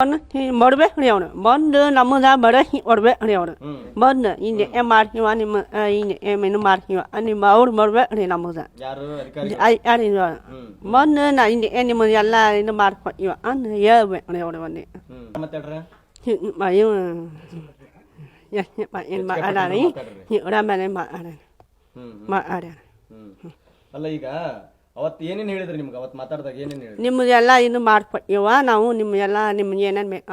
ರೀ ಅವನು ಬಂದು ನಮ್ಮದ ಬಡ ಹೊಡ್ಬೆ ಹ್ಮ್ ಬಂದು ಹಿಂಗೆ ಏ ಮಾಡ್ತೀವ ನಿಮ್ಮ ಹಿಂಗೆ ಏನೇನು ಮಾಡ್ತೀವ ನಿಮ್ಮ ಅವ್ರು ಮಾಡ್ಬೇಕು ರೀ ನಮ್ಮದ ಯಾರು ಅಧಿಕಾರಿ ಯಾರು ಹ್ಮ್ ಬಂದು ನಾ ಹಿಂಗೆ ಏ ನಿಮ್ಮ ಎಲ್ಲ ಇದು ಮಾಡ್ಕೊತೀವ ಅಂದು ಹೇಳ್ಬೇಕು ರೀ ಅವ್ರು ಬಂದು ಇವ ಏನು ಮಾತಾಡಿ ಇವರ ಮನೆ ಮಾತಾಡ ಅಲ್ಲ ಈಗ ಅವತ್ ಏನೇನು ಹೇಳಿದ್ರಿ ನಿಮ್ಗೆ? ಅವತ್ತು ಮಾತಾಡಿದಾಗ ಏನೇನ್ ಹೇಳಿದ್ರಿ? ನಿಮ್ಮದೆಲ್ಲ ಇನ್ನು ಮಾಡ್ಕೊತೀವ ನಾವು ನಿಮ್ಗೆಲ್ಲ ನಿಮ್ಗೆ ಏನೇನು ಬೇಕು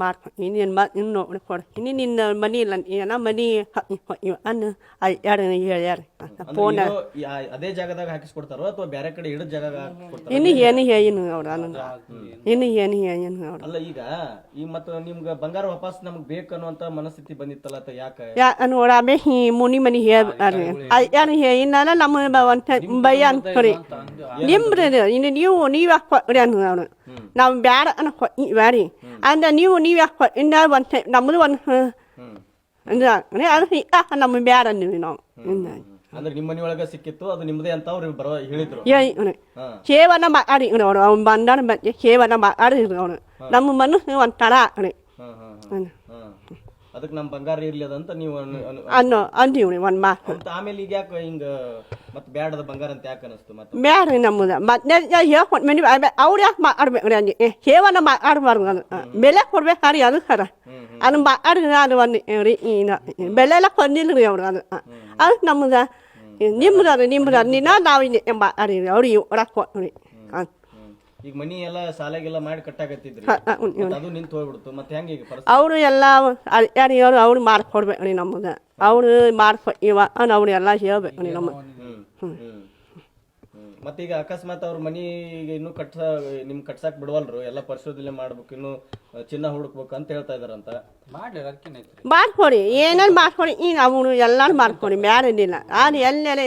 ಮಾಡ್ಕೊತೀವಿ ನೀನು ಬ ಇನ್ನು ನೋಡಿ ಕೊಡ್ತೀನಿ ನಿನ್ನ ಮನಿ ಇಲ್ಲ ಏನ ಮನಿ ಇವ ಅನ್ನು ಹೇಳ್ಯಾರ? ಅಂದ್ರೆ ಫೋನ್ ಇದು ಯಾ- ಅದೇ ಜಾಗದಾಗ ಹಾಕಿಸ್ಕೊಡ್ತಾರೋ ಅಥವಾ ಬೇರೆ ಕಡೆ ಹಿಡಿದ ಜಾಗ ಹಾಕಿಸ್ಕೊಡ್ತಾರ? ಇನ್ನು ಏನು ಹೇಳಿನು ಅವ್ರ ಇನ್ನು ಏನು ಹೇಳಿನು ಅವ್ರು. ಅಲ್ಲ ಈಗ ಈ ಮತ್ತ ನಿಮ್ಗೆ ಬಂಗಾರ ವಾಪಸ್ ನಮ್ಗೆ ಬೇಕು ಅನ್ನುವಂತ ಮನಸ್ಥಿತಿ ಬಂದಿತ್ತಲ್ಲ ಅಥವಾ ಯಾಕ? ಯಾ ನೋಡಾಮೆ ಹಿ ಮುನಿ ಮನಿ ಹೇಳಿ ಯಾರು ಹೇಳಿನಲ್ಲ ನಮ್ಮ ಒಂದು ಬಯ್ಯ ಅನ್ಕೊರಿ ನಿಮ್ರಿ ಇನ್ನು ನೀವು ನೀವು ಯಾಕೆ ಕೊಡ್ರಿ ಅನ್ನು ಅವನು. ನಾವು ಬ್ಯಾಡ ಅನ್ನೋ ಬ್ಯಾರಿ ಅಂದ್ರೆ ನೀವು ನೀವು ಯಾಕೆ ಕೊಡ್ ಇನ್ನ ಒಂದು ನಮ್ಮದು ಒಂದು ಅಂದ್ರೆ ಅದು ಈಗ ನಮ್ಮ ಬ್ಯಾಡ ಅಂದ್ವಿ ನಾವು. ಇನ್ನು ಅಂದ್ರೆ ನಿಮ್ಮ ಮನಿಯೊಳಗ ಸಿಕ್ಕಿತ್ತು ಅದು ನಿಮ್ದೇ ಅಂತ ಅವ್ರು ಬರೋ ಹೇಳಿದ್ರು. ಹಾ. ಸೇವನ ಮಾಡಿ ಅವನು. ಅವ್ನು ಬಂದಾನ ಬಗ್ಗೆ ಸೇವನ ಮಾಡಿ ಅವನು. ನಮ್ಮ ಮನಸ್ಸು ಒಂಥರ ಹಾ ಹಾ ಹಾ. ಹಾ. ಅದಕ್ಕೆ ನಮ್ಮ ಬಂಗಾರ ಇರ್ಲಿ ಅದಂತ ನೀವು ಅನ್- ಅನ್- ಅನ್ನೋ ಅಂದೀವಿ ಒಂದು ಮಾತು. ಅಂತ ಆಮೇಲೆ ಈಗ ಯಾಕೆ ಹಿಂಗ ಮತ್ ಬ್ಯಾಡದ ಬಂಗಾರ ಅಂತ ಯಾಕೆ ಅನಿಸ್ತು ಮತ್ತೆ? ಬ್ಯಾಡ್ರಿ ನಮ್ಮದ. ಮತ್ತೆ ಹೇಳ್ಕೊಂಡು ಮನೆ ಅವ್ರು ಯಾಕೆ ಮಾತಾಡ್ಬೇಕು ಅಂಜಿ ಹೇವನ ಮಾತಾಡ್ಬಾರ್ದು ಅದು. ಬೆಲೆ ಕೊಡ್ಬೇಕು ರೀ ಅದು ಹ್ಮ್ ಅದು ಮಾತಾಡಿದ್ರೆ ಅದು ಒಂದು ರೀ ಈಗ ಬೆಲೆ ಎಲ್ಲ ಕೊಂದಿಲ್ಲ ರೀ ಅವ್ರು ಅದು. ಅದು ನಮ್ಮದ. ನಿಮ್ದು ಅದು ನಿಮ್ದು ಅದು. ನಿನ್ನ ನಾವು ಮಾತಾಡಿರಿ ಅವ್ರಿಗೆ ಕೊಟ್ಟು ಕೊಟ್ರಿ ಹ್ಮ್. ಈಗ ಮನಿ ಎಲ್ಲ ಸಾಲಾಗೆಲ್ಲ ಮಾಡಿ ಕಟ್ಟಾಕತ್ತಿದ್ರಿ. ಅವ್ರು ಮತ್ತ್ ಅದು ನಿಂತು ಹೋಗ್ಬಿಡ್ತು. ಮತ್ತೆ ಹೆಂಗ ಈಗ ಪರಿಸ್ಥಿತಿ? ಅವರು ಎಲ್ಲ ಯಾರು ಅವ್ರು ಮಾಡ್ಕೊಡ್ಬೇಕು ನೀ ನಮ್ಮದ ಅವ್ರು ಮಾಡ್ಕೊ ಇವ ಅವ್ರು ಎಲ್ಲ ಹೇಳ್ಬೇಕು ನೀ ನಮ್ಮ ಹ್ಮ್ ಹ್ಮ್. ಹ್ಮ್ ಮತ್ತೀಗ ಅಕಸ್ಮಾತ್ ಅವ್ರ ಮನಿಗೆ ಇನ್ನು ಕಟ್ಸ ನಿಮ್ ಕಟ್ಸಾಕ್ ಬಿಡವಲ್ರು? ಎಲ್ಲ ಪರಿಶೋಧನೆ ಮಾಡ್ಬೇಕು ಇನ್ನು ಅಹ್, ಚಿನ್ನ ಹುಡುಕ್ಬೇಕು ಅಂತ ಹೇಳ್ತಾ ಇದಾರಂತ. ಮಾಡ್ಲಿ ಅದಕ್ಕೇನೈತ್ರಿ ಮಾಡ್ಕೊಡಿ ಏನೇನು ಮಾಡ್ಕೊಡಿ ಈಗ ಅವನು ಎಲ್ಲಾನು ಮಾಡ್ಕೊಡಿ ಬ್ಯಾರದಿಲ್ಲ ಆದ್ರೆ ಎಲ್ಲೆಲೆ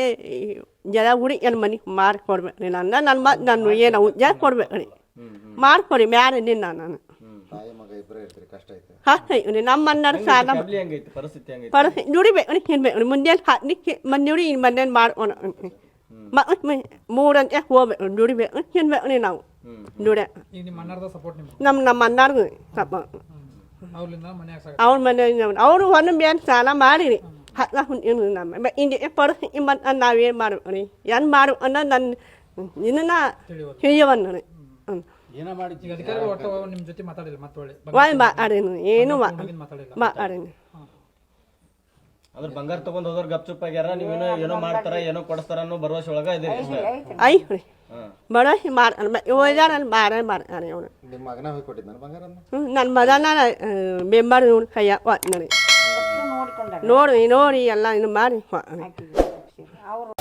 ಜನ ಉಡಿ ನನ್ನ ಮನೆ ಮಾಡ್ಕೊಡ್ಬೇಕು ರೀ ನನ್ನ ನನ್ನ ಮ ನಾನು ಏನು ಜರ ಕೊಡ್ಬೇಕು ರೀ ಹ್ಮ್ ಹ್ಮ್ ನಿನ್ನ ನಾನು. ಹ್ಮ್ ತಾಯಿ ಮಗ ಇಬ್ಬರೇ ಇರ್ತೀರಿ ಕಷ್ಟ ಐತೆ ಹಾಂ ರೀ ನಮ್ಮ ಅಣ್ಣರ ಸಾಲ ಪರಿಸ್ಥಿತಿ ಹೆಂಗೈತಿ? ಪರ ದುಡಿಬೇಕು ರೀ ತಿನ್ಬೇಕು ರೀ ಮುಂಜಾನೆ ಹಾಕ್ಲಿಕ್ಕೆ ಮಂದಿ ದುಡಿ ಮಂದೇನು ಮಾಡ್ಕೊಂಡು ಮ ಮೂರಂತೆ ಹೋಗ್ಬೇಕು ದುಡಿಬೇಕು ತಿನ್ಬೇಕು ರೀ ನಾವು. ಹ್ಮ್ ದುಡ ನಿಮ್ಮ ನಮ್ಮ ನಮ್ಮ ಅಣ್ಣಾರ್ದು ಸಪ ಅವ್ರ ಮನೆ ಅವರು ಒಂದು ಮೇಲೆ ಸಾಲ ಮಾಡಿರಿ. ಹತ್ತ ಹುಂಟಿನ ನಮ್ಮ ಇಂಡಿ ಪಡ ಮತ್ತು ನಾವೇನು ಮಾಡ್ಬೇಕು ರೀ ಏನು ಮಾಡು ಅನ್ನೋ ನನ್ನ ಇದನ್ನ ತಿಳಿಯವನ್ನ ರೀ ಒಳ್ಳೆ ಏನು ಮಾತಾಡೀನಿ. ಅಂದ್ರೆ ಬಂಗಾರ ತಗೊಂಡ್ ಹೋದವ್ರು ಗಪ್ಚುಪ್ ಆಗ್ಯಾರ ನೀವೇನೋ ಏನೋ ಮಾಡ್ತಾರ ಏನೋ ಕೊಡಿಸ್ತಾರ ಅನ್ನೋ ಭರವಸೆ ಒಳಗ ಇದೀರಿ ಇಷ್ಟ. ಐತ್ ರೀ ಹಾ. ಬಡೋಸಿ ಮಾಡ ಓದಾರ ಮಾರೇ ಅವನು. ನಿಮ್ಮ ಮಗನ ಹೋಗಿ ಕೊಟ್ಟಿದ್ದ ನನ್ನ ಮಗನ ಬೆಂಬಾರಿ ನೋಡಿ ಕೈಯ ಒಟ್ಟು ನೋಡಿ ನೋಡಿ ಎಲ್ಲ ಇದು ಮಾಡಿ. ಅವರು